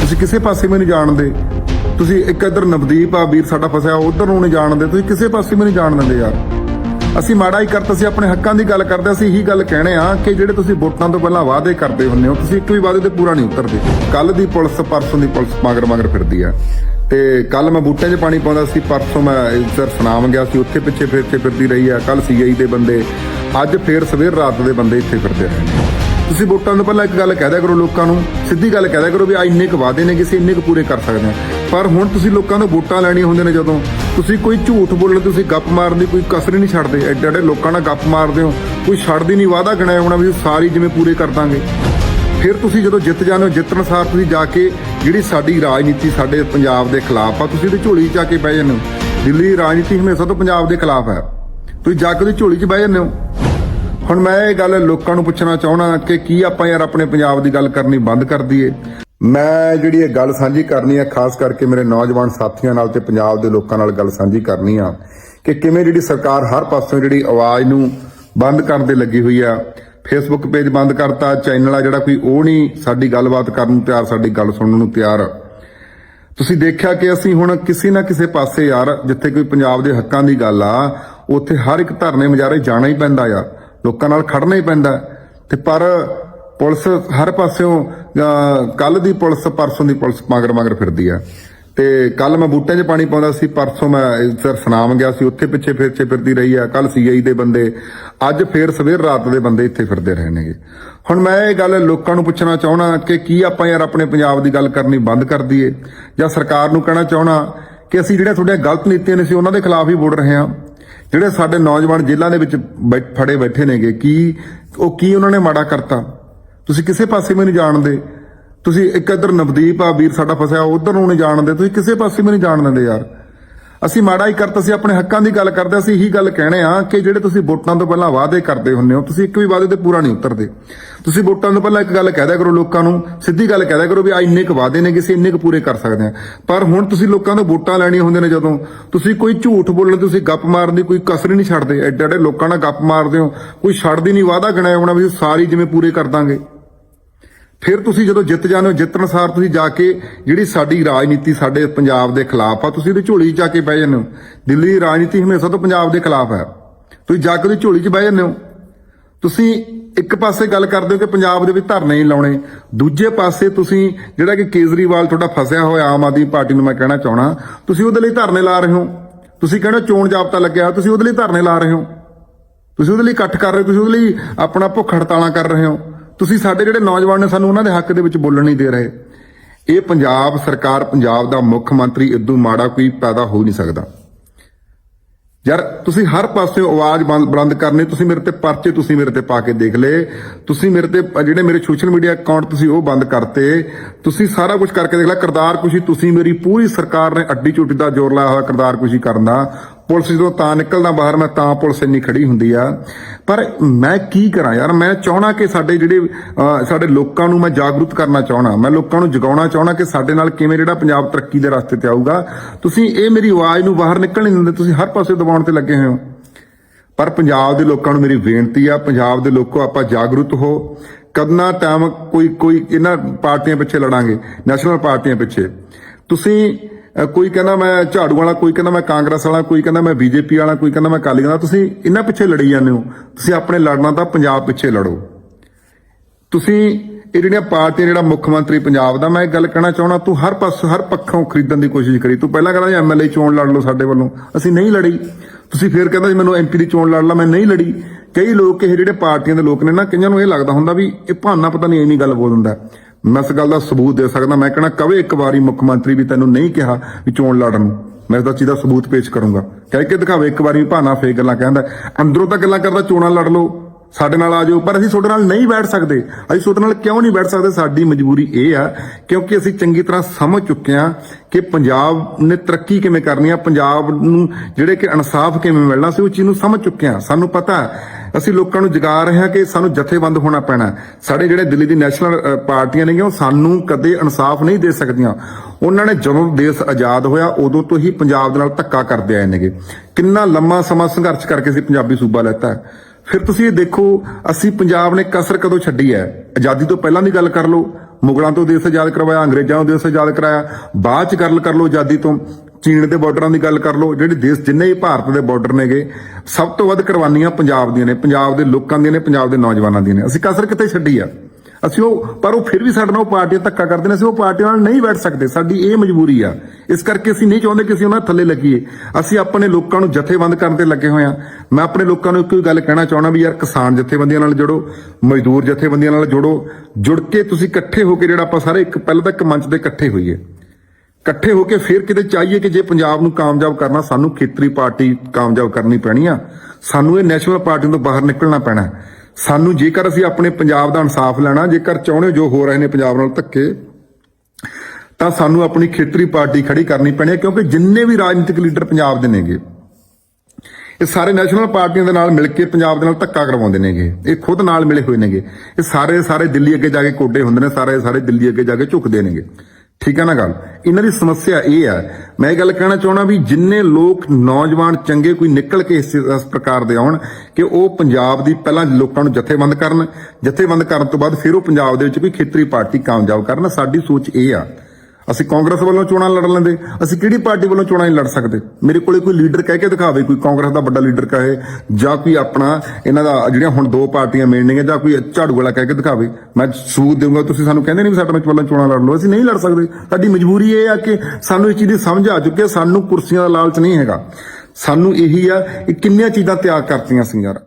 ਤੁਸੀਂ ਕਿਸੇ ਪਾਸੇ ਵੀ ਨਹੀਂ ਜਾਣਦੇ। ਤੁਸੀਂ ਇੱਕ ਇੱਧਰ ਨਵਦੀਪ ਆ, ਵੀਰ ਸਾਡਾ ਫਸਿਆ, ਉਧਰ ਨੂੰ ਨਹੀਂ ਜਾਣਦੇ। ਤੁਸੀਂ ਕਿਸੇ ਪਾਸੇ ਵੀ ਜਾਣ ਦਿੰਦੇ ਯਾਰ। ਅਸੀਂ ਮਾੜਾ ਹੀ ਕਰਤਾ ਸੀ, ਆਪਣੇ ਹੱਕਾਂ ਦੀ ਗੱਲ ਕਰਦੇ ਅਸੀਂ ਇਹੀ ਗੱਲ ਕਹਿਣੇ ਆ ਕਿ ਜਿਹੜੇ ਤੁਸੀਂ ਵੋਟਾਂ ਤੋਂ ਪਹਿਲਾਂ ਵਾਅਦੇ ਕਰਦੇ ਹੁੰਦੇ ਹੋ, ਤੁਸੀਂ ਇੱਕ ਵੀ ਵਾਅਦੇ ਤੇ ਪੂਰਾ ਨਹੀਂ ਉਤਰਦੇ। ਕੱਲ ਦੀ ਪੁਲਿਸ ਪਰਸੋਂ ਦੀ ਪੁਲਿਸ ਮਗਰ ਮਗਰ ਫਿਰਦੀ ਆ। ਤੇ ਕੱਲ ਮੈਂ ਬੂਟਿਆਂ 'ਚ ਪਾਣੀ ਪਾਉਂਦਾ ਸੀ, ਪਰਸੋਂ ਮੈਂ ਇੱਧਰ ਸੁਨਾਮ ਗਿਆ ਸੀ, ਉੱਥੇ ਪਿੱਛੇ ਫਿਰ ਤੇ ਫਿਰਦੀ ਰਹੀ ਆ ਕੱਲ ਸੀਆਈ ਦੇ ਬੰਦੇ, ਅੱਜ ਫੇਰ ਸਵੇਰ ਰਾਤ ਦੇ ਬੰਦੇ ਇੱਥੇ ਫਿਰਦੇ ਰਹੇ ਤੁਸੀਂ ਵੋਟਾਂ ਤੋਂ ਪਹਿਲਾਂ ਇੱਕ ਗੱਲ ਕਹਿ ਦਿਆ ਕਰੋ ਲੋਕਾਂ ਨੂੰ, ਸਿੱਧੀ ਗੱਲ ਕਹਿ ਦਿਆ ਕਰੋ ਵੀ ਆ ਇੰਨੇ ਕੁ ਵਾਅਦੇ ਨੇ ਕਿ ਅਸੀਂ ਇੰਨੇ ਕੁ ਪੂਰੇ ਕਰ ਸਕਦੇ ਹਾਂ। ਪਰ ਹੁਣ ਤੁਸੀਂ ਲੋਕਾਂ ਤੋਂ ਵੋਟਾਂ ਲੈਣੀਆਂ ਹੁੰਦੀਆਂ ਨੇ ਜਦੋਂ, ਤੁਸੀਂ ਕੋਈ ਝੂਠ ਬੋਲਣ, ਤੁਸੀਂ ਗੱਪ ਮਾਰਨ ਦੀ ਕੋਈ ਕਸਰ ਹੀ ਨਹੀਂ ਛੱਡਦੇ। ਐਡੇ ਐਡੇ ਲੋਕਾਂ ਨਾਲ ਗੱਪ ਮਾਰਦੇ ਹੋ, ਕੋਈ ਛੱਡਦੀ ਨਹੀਂ, ਵਾਅਦਾ ਗਣਾਇਆ ਹੋਣਾ ਵੀ ਸਾਰੀ ਜਿਵੇਂ ਪੂਰੇ ਕਰ ਦਾਂਗੇ। ਫਿਰ ਤੁਸੀਂ ਜਦੋਂ ਜਿੱਤ ਜਾਂਦੇ ਹੋ, ਜਿੱਤਣ ਸਾਰ ਤੁਸੀਂ ਜਾ ਕੇ ਜਿਹੜੀ ਸਾਡੀ ਰਾਜਨੀਤੀ ਸਾਡੇ ਪੰਜਾਬ ਦੇ ਖਿਲਾਫ ਆ, ਤੁਸੀਂ ਉਹਦੀ ਝੋਲੀ 'ਚ ਆ ਕੇ ਬਹਿ ਜਾਂਦੇ ਹੋ। ਦਿੱਲੀ ਦੀ ਰਾਜਨੀਤੀ ਹਮੇਸ਼ਾ ਤੋਂ ਪੰਜਾਬ ਦੇ ਖਿਲਾਫ ਹੈ। ਤੁਸੀਂ ਜਾ ਕੇ ਉਹਦੀ ਝੋਲੀ 'ਚ ਬਹਿ ਜਾਂਦੇ ਹੋ। ਹੁਣ ਮੈਂ ਇਹ ਗੱਲ ਲੋਕਾਂ ਨੂੰ ਪੁੱਛਣਾ ਚਾਹਣਾ ਕਿ ਕੀ ਆਪਾਂ ਯਾਰ ਆਪਣੇ ਪੰਜਾਬ ਦੀ ਗੱਲ ਕਰਨੀ ਬੰਦ ਕਰ ਦਈਏ? ਮੈਂ ਜਿਹੜੀ ਇਹ ਗੱਲ ਸਾਂਝੀ ਕਰਨੀ ਆ, ਖਾਸ ਕਰਕੇ ਮੇਰੇ ਨੌਜਵਾਨ ਸਾਥੀਆਂ ਨਾਲ ਤੇ ਪੰਜਾਬ ਦੇ ਲੋਕਾਂ ਨਾਲ ਗੱਲ ਸਾਂਝੀ ਕਰਨੀ ਆ, ਕਿ ਕਿਵੇਂ ਜਿਹੜੀ ਸਰਕਾਰ ਹਰ ਪਾਸੋਂ ਜਿਹੜੀ ਆਵਾਜ਼ ਨੂੰ ਬੰਦ ਕਰਨ ਦੇ ਲੱਗੀ ਹੋਈ ਆ ਫੇਸਬੁੱਕ ਪੇਜ ਬੰਦ ਕਰਤਾ ਚੈਨਲ ਆ ਜਿਹੜਾ ਕੋਈ ਉਹ ਨਹੀਂ, ਸਾਡੀ ਗੱਲਬਾਤ ਕਰਨ ਨੂੰ ਤਿਆਰ, ਸਾਡੀ ਗੱਲ ਸੁਣਨ ਨੂੰ ਤਿਆਰ। ਤੁਸੀਂ ਦੇਖਿਆ ਕਿ ਅਸੀਂ ਹੁਣ ਕਿਸੇ ਨਾ ਕਿਸੇ ਪਾਸੇ ਯਾਰ, ਜਿੱਥੇ ਕੋਈ ਪੰਜਾਬ ਦੇ ਹੱਕਾਂ ਦੀ ਗੱਲ ਆ, ਉੱਥੇ ਹਰ ਇੱਕ ਧਰਨੇ ਮੁਜ਼ਾਹਰੇ ਜਾਣਾ ਹੀ ਪੈਂਦਾ ਆ। ਲੋਕਾਂ ਨਾਲ ਖੜਨਾ ਹੀ ਪੈਂਦਾ ਤੇ ਪਰ ਪੁਲਿਸ ਹਰ ਪਾਸਿਓਂ ਕੱਲ ਦੀ ਪੁਲਿਸ ਪਰਸੋਂ ਦੀ ਪੁਲਿਸ ਮਗਰ ਮਗਰ ਫਿਰਦੀ ਆ ਤੇ ਕੱਲ ਮੈਂ ਬੂਟਿਆਂ 'ਚ ਪਾਣੀ ਪਾਉਂਦਾ ਸੀ, ਪਰਸੋਂ ਮੈਂ ਇੱਧਰ ਸੁਨਾਮ ਗਿਆ ਸੀ, ਉੱਥੇ ਪਿੱਛੇ ਫਿਰ ਫਿਰਦੀ ਰਹੀ ਆ ਕੱਲ ਸੀਆਈ ਦੇ ਬੰਦੇ, ਅੱਜ ਫੇਰ ਸਵੇਰ ਰਾਤ ਦੇ ਬੰਦੇ ਇੱਥੇ ਫਿਰਦੇ ਰਹੇ ਨੇਗੇ। ਹੁਣ ਮੈਂ ਇਹ ਗੱਲ ਲੋਕਾਂ ਨੂੰ ਪੁੱਛਣਾ ਚਾਹਣਾ ਕਿ ਕੀ ਆਪਾਂ ਯਾਰ ਆਪਣੇ ਪੰਜਾਬ ਦੀ ਗੱਲ ਕਰਨੀ ਬੰਦ ਕਰ ਦਈਏ? ਜਾਂ ਸਰਕਾਰ ਨੂੰ ਕਹਿਣਾ ਚਾਹਣਾ ਕਿ ਅਸੀਂ ਜਿਹੜੀਆਂ ਤੁਹਾਡੀਆਂ ਗਲਤ ਨੀਤੀਆਂ ਨੇ ਸੀ ਉਹਨਾਂ ਦੇ ਖਿਲਾਫ ਹੀ ਬੋਲ ਰਹੇ ਹਾਂ? ਜਿਹੜੇ ਸਾਡੇ ਨੌਜਵਾਨ ਜੇਲ੍ਹਾਂ ਦੇ ਵਿੱਚ ਬੈ- ਫੜੇ ਬੈਠੇ ਨੇਗੇ, ਕੀ, ਉਹ ਕੀ ਉਹਨਾਂ ਨੇ ਮਾੜਾ ਕਰਤਾ? ਤੁਸੀਂ ਕਿਸੇ ਪਾਸੇ ਵੀ ਨਹੀਂ ਜਾਣਦੇ। ਤੁਸੀਂ ਇੱਕ ਇੱਧਰ ਨਵਦੀਪ ਆ ਵੀਰ ਸਾਡਾ ਫਸਿਆ, ਉਧਰ ਨੂੰ ਨਹੀਂ ਜਾਣਦੇ। ਤੁਸੀਂ ਕਿਸੇ ਪਾਸੇ ਵੀ ਨਹੀਂ ਜਾਣ ਦਿੰਦੇ ਯਾਰ। ਅਸੀਂ ਮਾੜਾ ਹੀ ਕਰਤਾ ਸੀ, ਆਪਣੇ ਹੱਕਾਂ ਦੀ ਗੱਲ ਕਰਦੇ ਅਸੀਂ ਇਹੀ ਗੱਲ ਕਹਿਣੇ ਆ ਕਿ ਜਿਹੜੇ ਤੁਸੀਂ ਵੋਟਾਂ ਤੋਂ ਪਹਿਲਾਂ ਵਾਅਦੇ ਕਰਦੇ ਹੁੰਦੇ ਹੋ, ਤੁਸੀਂ ਇੱਕ ਵੀ ਵਾਅਦੇ ਤੇ ਪੂਰਾ ਨਹੀਂ ਉਤਰਦੇ। ਤੁਸੀਂ ਵੋਟਾਂ ਤੋਂ ਪਹਿਲਾਂ ਇੱਕ ਗੱਲ ਕਹਿ ਦਿਆ ਕਰੋ ਲੋਕਾਂ ਨੂੰ, ਸਿੱਧੀ ਗੱਲ ਕਹਿ ਦਿਆ ਕਰੋ ਵੀ ਆ ਇੰਨੇ ਕੁ ਵਾਅਦੇ ਨੇ ਕਿ ਅਸੀਂ ਇੰਨੇ ਕੁ ਪੂਰੇ ਕਰ ਸਕਦੇ ਹਾਂ। ਪਰ ਹੁਣ ਤੁਸੀਂ ਲੋਕਾਂ ਤੋਂ ਵੋਟਾਂ ਲੈਣੀਆਂ ਹੁੰਦੀਆਂ ਨੇ ਜਦੋਂ, ਤੁਸੀਂ ਕੋਈ ਝੂਠ ਬੋਲਣ, ਤੁਸੀਂ ਗੱਪ ਮਾਰਨ ਦੀ ਕੋਈ ਕਸਰ ਹੀ ਨਹੀਂ ਛੱਡਦੇ। ਐਡੇ ਐਡੇ ਲੋਕਾਂ ਨਾਲ ਗੱਪ ਮਾਰਦੇ ਹੋ, ਕੋਈ ਛੱਡਦੀ ਨਹੀਂ, ਵਾਅਦਾ ਗਣਾਇਆ ਹੋਣਾ ਵੀ ਸਾਰੀ ਜਿਵੇਂ ਪੂਰੇ ਕਰ ਦਾਂਗੇ। ਫਿਰ ਤੁਸੀਂ ਜਦੋਂ ਜਿੱਤ ਜਾਂਦੇ ਹੋ, ਜਿੱਤਣ ਸਾਰ ਤੁਸੀਂ ਜਾ ਕੇ ਜਿਹੜੀ ਸਾਡੀ ਰਾਜਨੀਤੀ ਸਾਡੇ ਪੰਜਾਬ ਦੇ ਖਿਲਾਫ ਆ, ਤੁਸੀਂ ਉਹਦੀ ਝੋਲੀ 'ਚ ਜਾ ਕੇ ਬਹਿ ਜਾਂਦੇ ਹੋ। ਦਿੱਲੀ ਦੀ ਰਾਜਨੀਤੀ ਹਮੇਸ਼ਾ ਤੋਂ ਪੰਜਾਬ ਦੇ ਖਿਲਾਫ ਹੈ। ਤੁਸੀਂ ਜਾ ਕੇ ਉਹਦੀ ਝੋਲੀ 'ਚ ਬਹਿ ਜਾਂਦੇ ਹੋ। ਤੁਸੀਂ ਇੱਕ ਪਾਸੇ ਗੱਲ ਕਰਦੇ ਹੋ ਕਿ ਪੰਜਾਬ ਦੇ ਵਿੱਚ ਧਰਨੇ ਨਹੀਂ ਲਾਉਣੇ, ਦੂਜੇ ਪਾਸੇ ਤੁਸੀਂ ਜਿਹੜਾ ਕਿ ਕੇਜਰੀਵਾਲ ਤੁਹਾਡਾ ਫਸਿਆ ਹੋਇਆ ਆਮ ਆਦਮੀ ਪਾਰਟੀ ਨੂੰ ਮੈਂ ਕਹਿਣਾ ਚਾਹਣਾ ਤੁਸੀਂ ਉਹਦੇ ਲਈ ਧਰਨੇ ਲਾ ਰਹੇ ਹੋ। ਤੁਸੀਂ ਕਹਿੰਦੇ ਚੋਣ ਜਾਬਤਾ ਲੱਗਿਆ ਤੁਸੀਂ ਉਹਦੇ ਲਈ ਧਰਨੇ ਲਾ ਰਹੇ ਹੋ। ਤੁਸੀਂ ਉਹਦੇ ਲਈ ਇਕੱਠ ਕਰ ਰਹੇ ਹੋ, ਤੁਸੀਂ ਉਹਦੇ ਲਈ ਆਪਣਾ ਭੁੱਖ ਹੜਤਾਲਾਂ ਕਰ ਰਹੇ ਹੋ। ਤੁਸੀਂ ਸਾਡੇ ਜਿਹੜੇ ਨੌਜਵਾਨ ਨੇ, ਸਾਨੂੰ ਉਹਨਾਂ ਦੇ ਹੱਕ ਦੇ ਵਿੱਚ ਬੋਲਣ ਨਹੀਂ ਦੇ ਰਹੇ। ਇਹ ਪੰਜਾਬ ਸਰਕਾਰ, ਪੰਜਾਬ ਦਾ ਮੁੱਖ ਮੰਤਰੀ ਇਦੋਂ ਮਾੜਾ ਕੋਈ ਪੈਦਾ ਹੋ ਨਹੀਂ ਸਕਦਾ। ਯਾਰ, ਤੁਸੀਂ ਹਰ ਪਾਸੇ ਆਵਾਜ਼ ਬੰਦ- ਬੁਲੰਦ ਕਰਨੀ, ਤੁਸੀਂ ਮੇਰੇ ਤੇ ਪਰਚੇ ਤੁਸੀਂ ਮੇਰੇ ਤੇ ਪਾ ਕੇ ਦੇਖ ਲਏ। ਤੁਸੀਂ ਮੇਰੇ ਤੇ ਜਿਹੜੇ ਮੇਰੇ ਸੋਸ਼ਲ ਮੀਡੀਆ ਅਕਾਊਂਟ ਤੁਸੀਂ ਉਹ ਬੰਦ ਕਰਤੇ। ਤੁਸੀਂ ਸਾਰਾ ਕੁਝ ਕਰਕੇ ਦੇਖ ਲਿਆ ਕਰਤਾਰ ਕੁਸ਼ੀ ਤੁਸੀਂ ਮੇਰੀ ਪੂਰੀ ਸਰਕਾਰ ਨੇ ਅੱਡੀ ਚੋਟੀ ਦਾ ਜ਼ੋਰ ਲਾਇਆ ਹੋਇਆ ਕਰਤਾਰ ਕੁਸ਼ੀ ਕਰਨ ਦਾ। ਪੁਲਿਸ ਜਦੋਂ ਤਾਂ ਨਿਕਲਦਾ ਬਾਹਰ, ਮੈਂ ਤਾਂ ਪੁਲਿਸ ਇੰਨੀ ਖੜੀ ਹੁੰਦੀ ਆ। ਪਰ ਮੈਂ ਕੀ ਕਰਾਂ ਯਾਰ? ਮੈਂ ਚਾਹਣਾ ਕਿ ਸਾਡੇ ਜਿਹੜੇ ਸਾਡੇ ਲੋਕਾਂ ਨੂੰ ਮੈਂ ਜਾਗਰੂਕ ਕਰਨਾ ਚਾਹਣਾ ਮੈਂ ਲੋਕਾਂ ਨੂੰ ਜਗਾਉਣਾ ਚਾਹਣਾ ਕਿ ਸਾਡੇ ਨਾਲ ਕਿਵੇਂ ਜਿਹੜਾ ਪੰਜਾਬ ਤਰੱਕੀ ਦੇ ਰਸਤੇ ਤੇ ਆਊਗਾ। ਤੁਸੀਂ ਇਹ ਮੇਰੀ ਆਵਾਜ਼ ਨੂੰ ਬਾਹਰ ਨਿਕਲ ਨਹੀਂ ਦਿੰਦੇ। ਤੁਸੀਂ ਹਰ ਪਾਸੇ ਦਬਾਉਣ ਤੇ ਲੱਗੇ ਹੋਏ ਹੋ। ਪਰ ਪੰਜਾਬ ਦੇ ਲੋਕਾਂ ਨੂੰ ਮੇਰੀ ਬੇਨਤੀ ਆ, ਪੰਜਾਬ ਦੇ ਲੋਕੋ ਆਪਾਂ ਜਾਗਰੂਕ ਹੋ। ਕਦਨਾ ਟਾਈਮ ਕੋਈ ਕੋਈ ਇਹਨਾਂ ਪਾਰਟੀਆਂ ਪਿੱਛੇ ਲੜਾਂਗੇ ਨੈਸ਼ਨਲ ਪਾਰਟੀਆਂ ਪਿੱਛੇ। ਤੁਸੀਂ ਕੋਈ ਕਹਿੰਦਾ ਮੈਂ ਝਾੜੂ ਵਾਲਾ, ਕੋਈ ਕਹਿੰਦਾ ਮੈਂ ਕਾਂਗਰਸ ਵਾਲਾ, ਕੋਈ ਕਹਿੰਦਾ ਮੈਂ ਬੀਜੇਪੀ ਵਾਲਾ, ਕੋਈ ਕਹਿੰਦਾ ਮੈਂ ਅਕਾਲੀ ਵਾਲਾ, ਤੁਸੀਂ ਇਹਨਾਂ ਪਿੱਛੇ ਲੜੀ ਜਾਂਦੇ ਹੋ। ਤੁਸੀਂ ਆਪਣੇ ਲੜਨਾ ਤਾਂ ਪੰਜਾਬ ਪਿੱਛੇ ਲੜੋ। ਤੁਸੀਂ ਇਹ ਜਿਹੜੀਆਂ ਪਾਰਟੀਆਂ, ਜਿਹੜਾ ਮੁੱਖ ਮੰਤਰੀ ਪੰਜਾਬ ਦਾ, ਮੈਂ ਇਹ ਗੱਲ ਕਹਿਣਾ ਚਾਹਣਾ ਤੂੰ ਹਰ ਪਾਸ, ਹਰ ਪੱਖੋਂ ਖਰੀਦਣ ਦੀ ਕੋਸ਼ਿਸ਼ ਕਰੀ। ਤੂੰ ਪਹਿਲਾਂ ਕਹਿੰਦਾ ਐਮਐਲਏ ਚੋਣ ਲੜ ਲਓ ਸਾਡੇ ਵੱਲੋਂ। ਅਸੀਂ ਨਹੀਂ ਲੜੀ। ਤੁਸੀਂ ਫੇਰ ਕਹਿੰਦਾ ਜੀ ਮੈਨੂੰ ਐਮਪੀ ਦੀ ਚੋਣ ਲੜ ਲਾ, ਮੈਂ ਨਹੀਂ ਲੜੀ। ਕਈ ਲੋਕ, ਇਹ ਜਿਹੜੇ ਪਾਰਟੀਆਂ ਦੇ ਲੋਕ ਨੇ ਨਾ, ਕਈਆਂ ਨੂੰ ਇਹ ਲੱਗਦਾ ਹੁੰਦਾ ਵੀ ਇਹ ਭਾਨਾ ਪਤਾ ਨਹੀਂ ਐਨੀ ਗੱਲ ਬੋਲ ਦਿੰਦਾ ਮੈਂ ਇਸ ਗੱਲ ਦਾ ਸਬੂਤ ਦੇ ਸਕਦਾ, ਮੈਂ ਕਹਿਣਾ ਕਵੇ ਇੱਕ ਵਾਰੀ ਮੁੱਖ ਮੰਤਰੀ ਵੀ ਤੈਨੂੰ ਨਹੀਂ ਕਿਹਾ ਵੀ ਚੋਣ ਲੜਨ ਨੂੰ। ਮੈਂ ਇਸ ਦਾ ਚੀਜ਼ ਦਾ ਸਬੂਤ ਪੇਸ਼ ਕਰੂੰਗਾ। ਕਹਿ ਕੇ ਦਿਖਾਵੇ, ਇੱਕ ਵਾਰੀ ਵੀ ਭਾਨਾ ਫੇਕ ਗੱਲਾਂ ਕਹਿੰਦਾ, ਅੰਦਰੋਂ ਤਾਂ ਗੱਲਾਂ ਕਰਦਾ ਚੋਣਾਂ ਲੜ ਲਓ। ਸਾਡੇ ਨਾਲ ਆ ਜਾਓ, ਪਰ ਅਸੀਂ ਤੁਹਾਡੇ ਨਾਲ ਨਹੀਂ ਬੈਠ ਸਕਦੇ। ਅਸੀਂ ਤੁਹਾਡੇ ਨਾਲ ਕਿਉਂ ਨਹੀਂ ਬੈਠ ਸਕਦੇ? ਸਾਡੀ ਮਜਬੂਰੀ ਇਹ ਆ, ਕਿਉਂਕਿ ਅਸੀਂ ਚੰਗੀ ਤਰ੍ਹਾਂ ਸਮਝ ਚੁੱਕੇ ਆ ਕਿ ਪੰਜਾਬ ਨੇ ਤਰੱਕੀ ਕਿਵੇਂ ਕਰਨੀ ਆ, ਪੰਜਾਬ ਨੂੰ ਜਿਹੜੇ ਕਿ ਇਨਸਾਫ ਕਿਵੇਂ ਮਿਲਣਾ ਸੀ ਉਹ ਚੀਜ਼ ਨੂੰ ਸਮਝ ਚੁੱਕੇ ਆ ਸਾਨੂੰ ਪਤਾ ਅਸੀਂ ਲੋਕਾਂ ਨੂੰ ਜਗਾ ਰਹੇ ਹਾਂ ਕਿ ਸਾਨੂੰ ਜਥੇਬੰਦ ਹੋਣਾ ਪੈਣਾ ਸਾਡੇ ਜਿਹੜੇ ਦਿੱਲੀ ਦੀ ਨੈਸ਼ਨਲ ਪਾਰਟੀਆਂ ਨੇਗੀਆਂ, ਉਹ ਸਾਨੂੰ ਕਦੇ ਇਨਸਾਫ ਨਹੀਂ ਦੇ ਸਕਦੀਆਂ। ਉਹਨਾਂ ਨੇ ਜਦੋਂ ਦੇਸ਼ ਆਜ਼ਾਦ ਹੋਇਆ, ਉਦੋਂ ਤੋਂ ਹੀ ਪੰਜਾਬ ਦੇ ਨਾਲ ਧੱਕਾ ਕਰਦੇ ਆਏ ਨੇਗੇ। ਕਿੰਨਾ ਲੰਮਾ ਸਮਾਂ ਸੰਘਰਸ਼ ਕਰਕੇ ਅਸੀਂ ਪੰਜਾਬੀ ਸੂਬਾ ਲੈਤਾ ਫਿਰ ਤੁਸੀਂ ਇਹ ਦੇਖੋ, ਅਸੀਂ ਪੰਜਾਬ ਨੇ ਕਸਰ ਕਦੋਂ ਛੱਡੀ ਹੈ? ਆਜ਼ਾਦੀ ਤੋਂ ਪਹਿਲਾਂ ਦੀ ਗੱਲ ਕਰ ਲਓ। ਮੁਗਲਾਂ ਤੋਂ ਦੇਸ਼ ਆਜ਼ਾਦ ਕਰਵਾਇਆ, ਅੰਗਰੇਜ਼ਾਂ ਤੋਂ ਦੇਸ਼ ਆਜ਼ਾਦ ਕਰਾਇਆ। ਬਾਅਦ ਚ ਗੱਲ ਕਰ ਲਓ ਆਜ਼ਾਦੀ ਤੋਂ। ਚੀਨ ਦੇ ਬਾਰਡਰਾਂ ਦੀ ਗੱਲ ਕਰ ਲਓ। ਜਿਹੜੇ ਦੇਸ਼ ਜਿੰਨੇ ਵੀ ਭਾਰਤ ਦੇ ਬਾਰਡਰ ਨੇਗੇ, ਸਭ ਤੋਂ ਵੱਧ ਕੁਰਬਾਨੀਆਂ ਪੰਜਾਬ ਦੀਆਂ ਨੇ। ਪੰਜਾਬ ਦੇ ਲੋਕਾਂ ਦੀਆਂ ਨੇ, ਪੰਜਾਬ ਦੇ ਨੌਜਵਾਨਾਂ ਦੀਆਂ ਨੇ। ਅਸੀਂ ਕਸਰ ਕਿੱਥੇ ਛੱਡੀ ਆ? ਅਸੀਂ ਉਹ ਪਰ ਉਹ ਫਿਰ ਵੀ ਸਾਡੇ ਨਾਲ ਉਹ ਪਾਰਟੀਆਂ ਧੱਕਾ ਕਰਦੇ ਨੇ, ਅਸੀਂ ਉਹ ਪਾਰਟੀਆਂ ਨਾਲ ਨਹੀਂ ਬੈਠ ਸਕਦੇ। ਸਾਡੀ ਇਹ ਮਜਬੂਰੀ ਆ। ਇਸ ਕਰਕੇ ਅਸੀਂ ਨਹੀਂ ਚਾਹੁੰਦੇ ਕਿ ਅਸੀਂ ਉਹਨਾਂ ਥੱਲੇ ਲੱਗੀਏ। ਅਸੀਂ ਆਪਣੇ ਲੋਕਾਂ ਨੂੰ ਜਥੇਬੰਦ ਕਰਨ ਤੇ ਲੱਗੇ ਹੋਏ ਆ। ਮੈਂ ਆਪਣੇ ਲੋਕਾਂ ਨੂੰ ਇੱਕੋ ਹੀ ਗੱਲ ਕਹਿਣਾ ਚਾਹੁੰਦਾ ਵੀ ਯਾਰ ਕਿਸਾਨ ਜਥੇਬੰਦੀਆਂ ਨਾਲ ਜੁੜੋ, ਮਜ਼ਦੂਰ ਜਥੇਬੰਦੀਆਂ ਨਾਲ ਜੁੜੋ। ਜੁੜ ਕੇ ਤੁਸੀਂ ਇਕੱਠੇ ਹੋ ਕੇ ਜਿਹੜਾ ਆਪਾਂ ਸਾਰੇ ਇੱਕ ਪਹਿਲਾਂ ਤਾਂ ਇੱਕ ਮੰਚ ਤੇ ਇਕੱਠੇ ਹੋਈਏ। ਇਕੱਠੇ ਹੋ ਕੇ ਫਿਰ ਕਿਤੇ ਚਾਹੀਏ ਕਿ ਜੇ ਪੰਜਾਬ ਨੂੰ ਕਾਮਯਾਬ ਕਰਨਾ, ਸਾਨੂੰ ਖੇਤਰੀ ਪਾਰਟੀ ਕਾਮਯਾਬ ਕਰਨੀ ਪੈਣੀ ਆ। ਸਾਨੂੰ ਇਹ ਨੈਸ਼ਨਲ ਪਾਰਟੀ ਤੋਂ ਬਾਹਰ ਨਿਕਲਣਾ ਪੈਣਾ। ਸਾਨੂੰ ਜੇਕਰ ਅਸੀਂ ਆਪਣੇ ਪੰਜਾਬ ਦਾ ਇਨਸਾਫ ਲੈਣਾ, ਜੇਕਰ ਚਾਹੁੰਦੇ ਜੋ ਹੋ ਰਹੇ ਨੇ ਪੰਜਾਬ ਨਾਲ ਧੱਕੇ, ਤਾਂ ਸਾਨੂੰ ਆਪਣੀ ਖੇਤਰੀ ਪਾਰਟੀ ਖੜੀ ਕਰਨੀ ਪੈਣੀ ਹੈ, ਕਿਉਂਕਿ ਜਿੰਨੇ ਵੀ ਰਾਜਨੀਤਿਕ ਲੀਡਰ ਪੰਜਾਬ ਦੇ ਨੇਗੇ, ਇਹ ਸਾਰੇ ਨੈਸ਼ਨਲ ਪਾਰਟੀਆਂ ਦੇ ਨਾਲ ਮਿਲ ਕੇ ਪੰਜਾਬ ਦੇ ਨਾਲ ਧੱਕਾ ਕਰਵਾਉਂਦੇ ਨੇਗੇ, ਇਹ ਖੁਦ ਨਾਲ ਮਿਲੇ ਹੋਏ ਨੇਗੇ, ਇਹ ਸਾਰੇ ਸਾਰੇ ਦਿੱਲੀ ਅੱਗੇ ਜਾ ਕੇ ਕੋਡੇ ਹੁੰਦੇ ਨੇ ਸਾਰੇ ਸਾਰੇ ਦਿੱਲੀ ਅੱਗੇ ਜਾ ਕੇ ਝੁਕਦੇ ਨੇਗੇ। ਠੀਕ ਹੈ ਨਾ ਗੱਲ? ਇਹਨਾਂ ਦੀ ਸਮੱਸਿਆ ਇਹ ਹੈ, ਮੈਂ ਇਹ ਗੱਲ ਕਹਿਣਾ ਚਾਹਣਾ ਵੀ ਜਿੰਨੇ ਲੋਕ ਨੌਜਵਾਨ ਚੰਗੇ ਕੋਈ ਨਿਕਲ ਕੇ ਇਸ ਪ੍ਰਕਾਰ ਦੇ ਆਉਣ ਕਿ ਉਹ ਪੰਜਾਬ ਦੀ ਪਹਿਲਾਂ ਲੋਕਾਂ ਨੂੰ ਜਥੇਬੰਦ ਕਰਨ ਜਥੇਬੰਦ ਕਰਨ ਤੋਂ ਬਾਅਦ ਫਿਰ ਉਹ ਪੰਜਾਬ ਦੇ ਵਿੱਚ ਕੋਈ ਖੇਤਰੀ ਪਾਰਟੀ ਕਾਮਯਾਬ ਕਰਨ, ਸਾਡੀ ਸੋਚ ਇਹ ਆ। ਅਸੀਂ ਕਾਂਗਰਸ ਵੱਲੋਂ ਚੋਣਾਂ ਲੜ ਲੈਂਦੇ, ਅਸੀਂ ਕਿਹੜੀ ਪਾਰਟੀ ਵੱਲੋਂ ਚੋਣਾਂ ਨਹੀਂ ਲੜ ਸਕਦੇ? ਮੇਰੇ ਕੋਲੇ ਕੋਈ ਲੀਡਰ ਕਹਿ ਕੇ ਦਿਖਾਵੇ, ਕੋਈ ਕਾਂਗਰਸ ਦਾ ਵੱਡਾ ਲੀਡਰ ਕਹੇ, ਜਾਂ ਕੋਈ ਆਪਣਾ ਇਹਨਾਂ ਦਾ, ਜਿਹੜੀਆਂ ਹੁਣ ਦੋ ਪਾਰਟੀਆਂ ਮੇਨ ਨੇ ਜਾਂ ਕੋਈ ਝਾੜੂ ਵਾਲਾ ਕਹਿ ਕੇ ਦਿਖਾਵੇ, ਮੈਂ ਸਬੂਤ ਦੇਵਾਂਗਾ ਤੁਸੀਂ ਸਾਨੂੰ ਕਹਿੰਦੇ ਨਹੀਂ ਵੀ ਸਾਡੇ ਵਿੱਚ ਵੱਲੋਂ ਚੋਣਾਂ ਲੜ ਲਓ, ਅਸੀਂ ਨਹੀਂ ਲੜ ਸਕਦੇ। ਸਾਡੀ ਮਜਬੂਰੀ ਇਹ ਆ ਕਿ ਸਾਨੂੰ ਇਸ ਚੀਜ਼ ਦੀ ਸਮਝ ਆ ਚੁੱਕੀ ਹੈ, ਸਾਨੂੰ ਕੁਰਸੀਆਂ ਦਾ ਲਾਲਚ ਨਹੀਂ ਹੈਗਾ। ਸਾਨੂੰ ਇਹੀ ਆ ਕਿ ਕਿੰਨੀਆਂ ਚੀਜ਼ਾਂ ਤਿਆਗ ਕਰਤੀਆਂ ਸੀ ਯਾਰ।